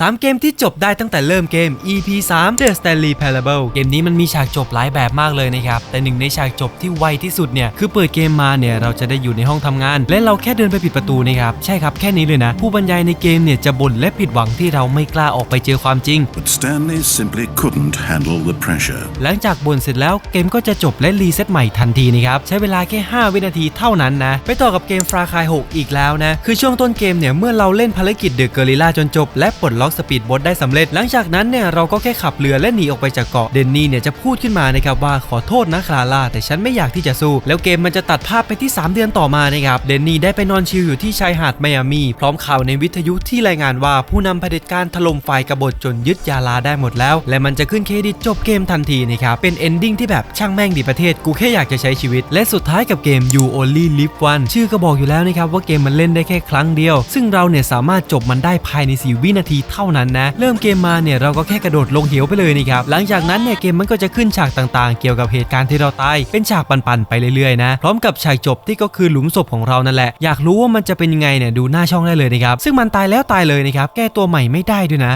3 เกมที่จบได้ตั้งแต่เริ่มเกม EP 3 The Stanley Parable เกมนี้มันมีฉากจบหลายแบบมากเลยนะครับ แต่หนึ่งในฉากจบที่ไวที่สุดเนี่ย คือเปิดเกมมาเนี่ย เราจะได้อยู่ในห้องทำงาน และเราแค่เดินไปปิดประตูนะครับ ใช่ครับ แค่นี้เลยนะ ผู้บรรยายในเกมเนี่ย จะบ่นและผิดหวังที่เราไม่กล้าออกไปเจอความจริง But Stanley simply couldn't handle the pressure. หลังจากบ่นเสร็จแล้วเกมก็จะจบและรีเซ็ตใหม่ทันทีนะครับใช้เวลาแค่ 5 วินาทีเท่านั้นนะไปต่อกับเกมฟราคาย6อีกแล้วนะคือช่วงต้นเกมเนี่ยเมื่อเราเล่นภารกิจเดอะเกอริล่าจนจบ และปลดล็อกสปีดโบ๊ทได้สำเร็จ หลังจากนั้นเนี่ยเราก็แค่ขับเรือและหนีออกไปจากเกาะเดนนี่เนี่ยจะพูดขึ้นมานะครับว่าขอโทษนะคลาร่าแต่ฉันไม่อยากที่จะสู้ แล้วเกมมันจะตัดภาพไปที่ 3 เดือนต่อมานะครับเดนนี่ได้ไปนอนชิลอยู่ที่ชายหาดไมอามีพร้อมข่าวในวิทยุที่รายงานว่าผู้นำเผด็จการถล่มฝ่ายกบฏจนยึดยาลาได้หมดแล้ว และมันจะขึ้นเครดิตจบเกมทันทีนะครับเป็นเอนดิ้งที่แบบช่างแม่งดีประเทศกูแค่อยากจะใช้ชีวิต และสุดท้ายกับเกม You Only Live One ชื่อก็บอกอยู่แล้วนะครับว่าเกมมันเล่นได้แค่ครั้งเดียว ซึ่งเราเนี่ยสามารถจบมันได้ภายใน4วินาทีเท่านั้นนะ เริ่มเกมมาเนี่ยเราก็แค่กระโดดลงเหวไปเลยนี่ครับ หลังจากนั้นเนี่ยเกมมันก็จะขึ้นฉากต่างๆ เกี่ยวกับเหตุการณ์ที่เราตาย เป็นฉากปันๆไปเรื่อยๆนะ พร้อมกับฉากจบที่ก็คือหลุมศพของเรานั่นแหละ อยากรู้ว่ามันจะเป็นยังไงเนี่ยดูหน้าช่องได้เลยนะครับ ซึ่งมันตายแล้วตายเลยนะครับ แก้ตัวใหม่ไม่ได้ด้วยนะ